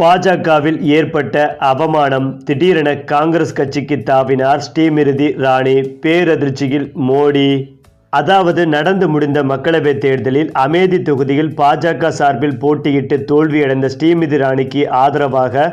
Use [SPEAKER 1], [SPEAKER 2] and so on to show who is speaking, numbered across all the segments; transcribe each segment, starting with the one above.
[SPEAKER 1] பாஜகவில் ஏற்பட்ட அவமானம் திடீரென காங்கிரஸ் கட்சிக்கு தாவினார் ஸ்ரீமிருதி ராணி பேரதிர்ச்சியில் மோடி. அதாவது நடந்து முடிந்த மக்களவைத் தேர்தலில் அமேதி தொகுதியில் பாஜக சார்பில் போட்டியிட்டு தோல்வியடைந்த ஸ்ரீமிதி ராணிக்கு ஆதரவாக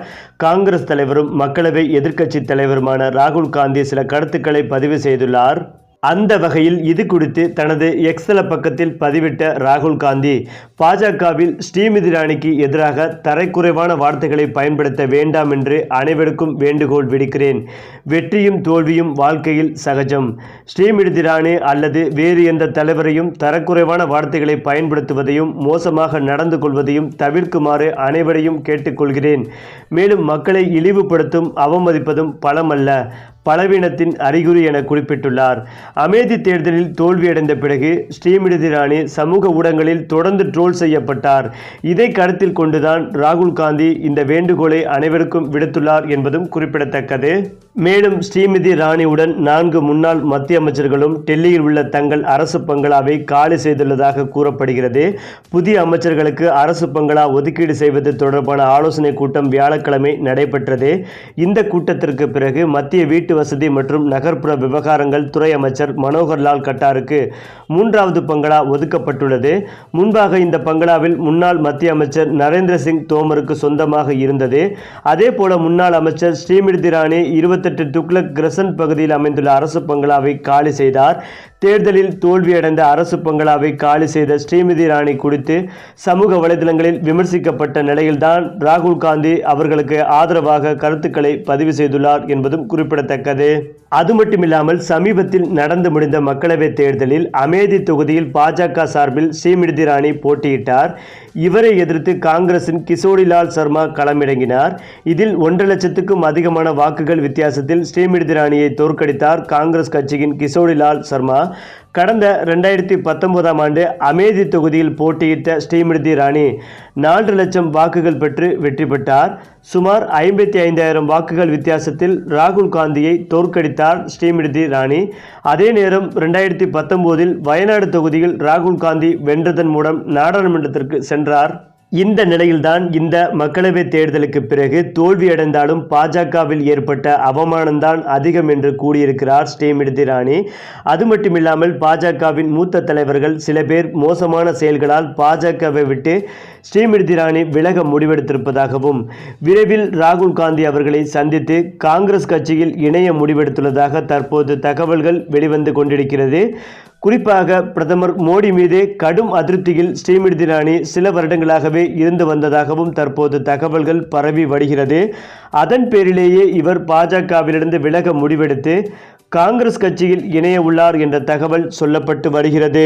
[SPEAKER 1] காங்கிரஸ் தலைவரும் மக்களவை எதிர்க்கட்சித் தலைவருமான ராகுல் காந்தி சில கருத்துக்களை பதிவு செய்துள்ளார். அந்த வகையில் இது குறித்து தனது எக்ஸல பக்கத்தில் பதிவிட்ட ராகுல் காந்தி பாஜகவில் ஸ்ரீமதி ராணிக்கு எதிராக தரைக்குறைவான வார்த்தைகளை பயன்படுத்த வேண்டாம் என்று அனைவருக்கும் வேண்டுகோள் விடுக்கிறேன். வெற்றியும் தோல்வியும் வாழ்க்கையில் சகஜம். ஸ்ரீமிதி ராணி அல்லது வேறு எந்த தலைவரையும் தரக்குறைவான வார்த்தைகளை பயன்படுத்துவதையும் மோசமாக நடந்து கொள்வதையும் தவிர்க்குமாறு அனைவரையும் கேட்டுக்கொள்கிறேன். மேலும் மக்களை இழிவுபடுத்தும் அவமதிப்பதும் பலமல்ல. பலவீனத்தின் அறிகுறி என குறிப்பிட்டுள்ளார். அமேதி தேர்தலில் தோல்வியடைந்த பிறகு ஸ்ரீமிருதி ராணி சமூக ஊடகங்களில் தொடர்ந்து ட்ரோல் செய்யப்பட்டார். இதை கருத்தில் கொண்டுதான் ராகுல் காந்தி இந்த வேண்டுகோளை அனைவருக்கும் விடுத்துள்ளார் என்பதும் குறிப்பிடத்தக்கது. மேலும் ஸ்ரீமிதி ராணியுடன் நான்கு முன்னாள் மத்திய அமைச்சர்களும் டெல்லியில் உள்ள தங்கள் அரசு பங்களாவை காலி செய்துள்ளதாக கூறப்படுகிறது. புதிய அமைச்சர்களுக்கு அரசு பங்களா ஒதுக்கீடு செய்வது தொடர்பான ஆலோசனை கூட்டம் வியாழக்கிழமை நடைபெற்றது. இந்த கூட்டத்திற்கு பிறகு மத்திய வீட்டு வசதி மற்றும் நகர்ப்புற விவகாரங்கள் துறை அமைச்சர் மனோகர் லால் கட்டாருக்கு மூன்றாவது பங்களா ஒதுக்கப்பட்டுள்ளது. முன்பாக இந்த பங்களாவில் முன்னாள் மத்திய அமைச்சர் நரேந்திர சிங் தோமருக்கு சொந்தமாக இருந்தது. அதே போல முன்னாள் அமைச்சர் ஸ்ரீமிருதி ராணி இருபத்தெட்டு துக்ளக் கிரசன் பகுதியில் அமைந்துள்ள அரசு பங்களாவை காலி செய்தார். தேர்தலில் தோல்வியடைந்த அரசு பங்களாவை காலி செய்த ஸ்ரீமதி ராணி குறித்து சமூக வலைதளங்களில் விமர்சிக்கப்பட்ட நிலையில்தான் ராகுல் காந்தி அவர்களுக்கு ஆதரவாக கருத்துக்களை பதிவு செய்துள்ளார் என்பதும் குறிப்பிடத்தக்கது. அது மட்டுமில்லாமல் சமீபத்தில் நடந்து முடிந்த மக்களவைத் தேர்தலில் அமேதி தொகுதியில் பாஜக சார்பில் சீமிருதி ராணி போட்டியிட்டார். இவரை எதிர்த்து காங்கிரசின் கிஷோரிலால் சர்மா களமிறங்கினார். இதில் ஒன்றரை லட்சத்துக்கும் அதிகமான வாக்குகள் வித்தியாசத்தில் ஸ்ரீமிருதி ராணியை தோற்கடித்தார் காங்கிரஸ் கட்சியின் கிஷோரிலால் சர்மா. கடந்த ரெண்டாயிரத்தி பத்தொன்பதாம் ஆண்டு அமேதி தொகுதியில் போட்டியிட்ட ஸ்ரீமிருதி ராணி நான்கு லட்சம் வாக்குகள் பெற்று வெற்றி பெற்றார். சுமார் ஐம்பத்தி ஐந்தாயிரம் வாக்குகள் வித்தியாசத்தில் ராகுல் காந்தியை தோற்கடித்தார் ஸ்ரீமிருதி ராணி அதே நேரம் ரெண்டாயிரத்தி பத்தொம்போதில் வயநாடு தொகுதியில் ராகுல் காந்தி வென்றதன் மூலம் நாடாளுமன்றத்திற்கு சென்றார். இந்த நிலையில்தான் இந்த மக்களவைத் தேர்தலுக்கு பிறகு தோல்வியடைந்தாலும் பாஜகவில் ஏற்பட்ட அவமானம்தான் அதிகம் என்று கூறியிருக்கிறார் ஸ்ரீமிருதி ராணி அது மட்டுமில்லாமல் பாஜகவின் மூத்த தலைவர்கள் சில பேர் மோசமான செயல்களால் பாஜகவை விட்டு ஸ்ரீமிருதி ராணி விலக முடிவெடுத்திருப்பதாகவும் விரைவில் ராகுல் காந்தி அவர்களை சந்தித்து காங்கிரஸ் கட்சியில் இணைய முடிவெடுத்துள்ளதாக தற்போது தகவல்கள் வெளிவந்து கொண்டிருக்கிறது. குறிப்பாக பிரதமர் மோடி மீது கடும் அதிருப்தியில் ஸ்ரீமிருதி ராணி சில வருடங்களாகவே இருந்து வந்ததாகவும் தற்போது தகவல்கள் பரவி வருகிறது. அதன் பேரிலேயே இவர் பாஜகவிலிருந்து விலக முடிவெடுத்து காங்கிரஸ் கட்சியில் இணைய உள்ளார் என்ற தகவல் சொல்லப்பட்டு வருகிறது.